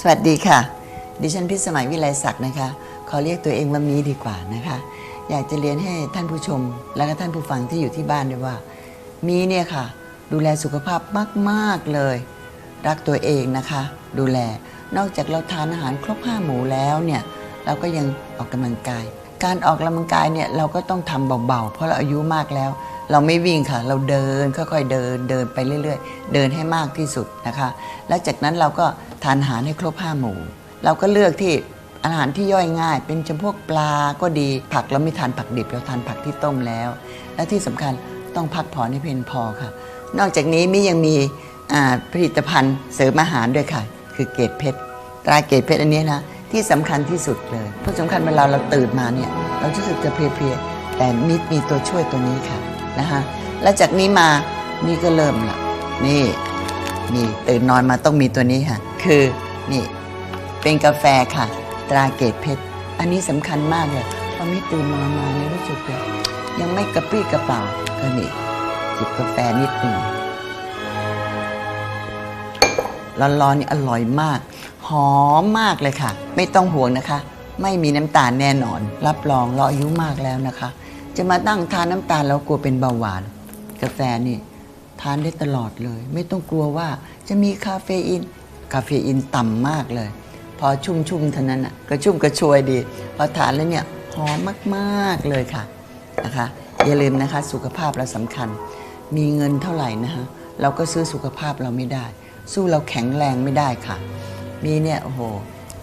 สวัสดีค่ะ ดิฉันพิสมัยวิไลศักดิ์นะคะ ขอเรียกตัวเองว่ามีดีกว่านะคะ อยากจะเรียนให้ท่านผู้ชม และก็ท่านผู้ฟังที่อยู่ที่บ้านด้วยว่า มีเนี่ยค่ะ ดูแลสุขภาพมากๆเลย รักตัวเองนะคะ ดูแล นอกจากเราทานอาหารครบห้าหมู่แล้วเนี่ย เราก็ยังออกกำลังกาย การออกกำลังกายเนี่ยเราก็ต้องทำเบาๆ เพราะเราอายุมากแล้ว เราไม่วิ่งค่ะ เราเดินค่อยๆเดินเดินไปเรื่อย ๆ เดินให้มากที่สุดนะคะ และจากนั้นเราก็ทานอาหารให้ครบห้าหมู่ เราก็เลือกที่อาหารที่ย่อยง่าย เป็นจำพวกปลาก็ดีผักเราไม่ทานผักดิบเราทานผักที่ต้มแล้ว และที่สำคัญต้องพักผ่อนให้เพียงพอค่ะ นอกจากนี้มิยังมีผลิตภัณฑ์เสริมอาหารด้วยค่ะ คือเกรดเพชรตราเกรดเพชรอันนี้นะที่สำคัญที่สุดเลยเพราะสำคัญเวลาเราตื่นมาเนี่ยเราจะรู้สึกจะเพลียๆแต่มิมีตัวช่วยตัวนี้ค่ะ นะคะแล้วจากนี้มานี่ก็เริ่มละนี่นี่ตื่นนอนมาต้องมีตัวนี้ค่ะ คือนี่เป็นกาแฟค่ะ ตราเกรดเพชร อันนี้สำคัญมากเลยพอมิตื่นนอนมาเนี่ยรู้สึกเลยยังไม่กระปรี้กระเป๋าก็นี่จิบกาแฟนิดหนึ่งร้อนๆนี่อร่อยมาก หอมมากเลยค่ะ ไม่ต้องห่วงนะคะ ไม่มีน้ำตาลแน่นอน รับรองเราอายุมากแล้วนะคะ จะมาตั้งทานน้ำตาลแล้วกลัวเป็นเบาหวาน กาแฟนี่ทานได้ตลอดเลย ไม่ต้องกลัวว่าจะมีคาเฟอีน คาเฟอีนต่ำมากเลย พอชุ่มๆเท่านั้นอะกระชุ่มกระชวยดี พอทานแล้วเนี่ยหอมมากๆเลยค่ะนะคะอย่าลืมนะคะสุขภาพเราสำคัญ มีเงินเท่าไหร่นะคะเราก็ซื้อสุขภาพเราไม่ได้ สู้เราแข็งแรงไม่ได้ค่ะ มีเนี่ยโอ้โห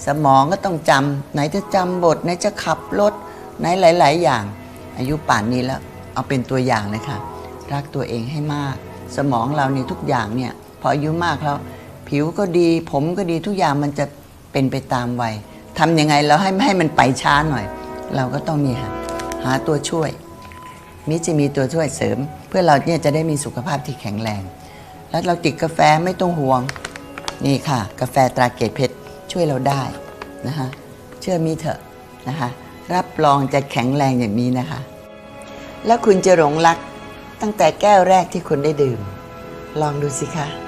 สมองก็ต้องจำไหนจะจำบทไหนจะขับรถไหนหลาย ๆ อย่าง อายุป่านนี้แล้วเอาเป็นตัวอย่างเลยค่ะ รักตัวเองให้มาก สมองเราเนี่ยทุกอย่างเนี่ยพออายุมากแล้ว ผิวก็ดี ผมก็ดีทุกอย่างมันจะเป็นไปตามวัยทำยังไงเราให้ไม่ให้มันไปช้าหน่อย เราก็ต้องนี่ค่ะหาตัวช่วย มิจะมีตัวช่วยเสริม เพื่อเราเนี่ยจะได้มีสุขภาพที่แข็งแรง แล้วเราติดกาแฟไม่ต้องห่วง นี่ค่ะ กาแฟตราเกตเพชรช่วยเราได้นะคะเชื่อมีเถอะนะคะ รับรองจะแข็งแรงอย่างนี้นะคะ แล้วคุณจะหลงรักตั้งแต่แก้วแรกที่คุณได้ดื่ม ลองดูสิคะ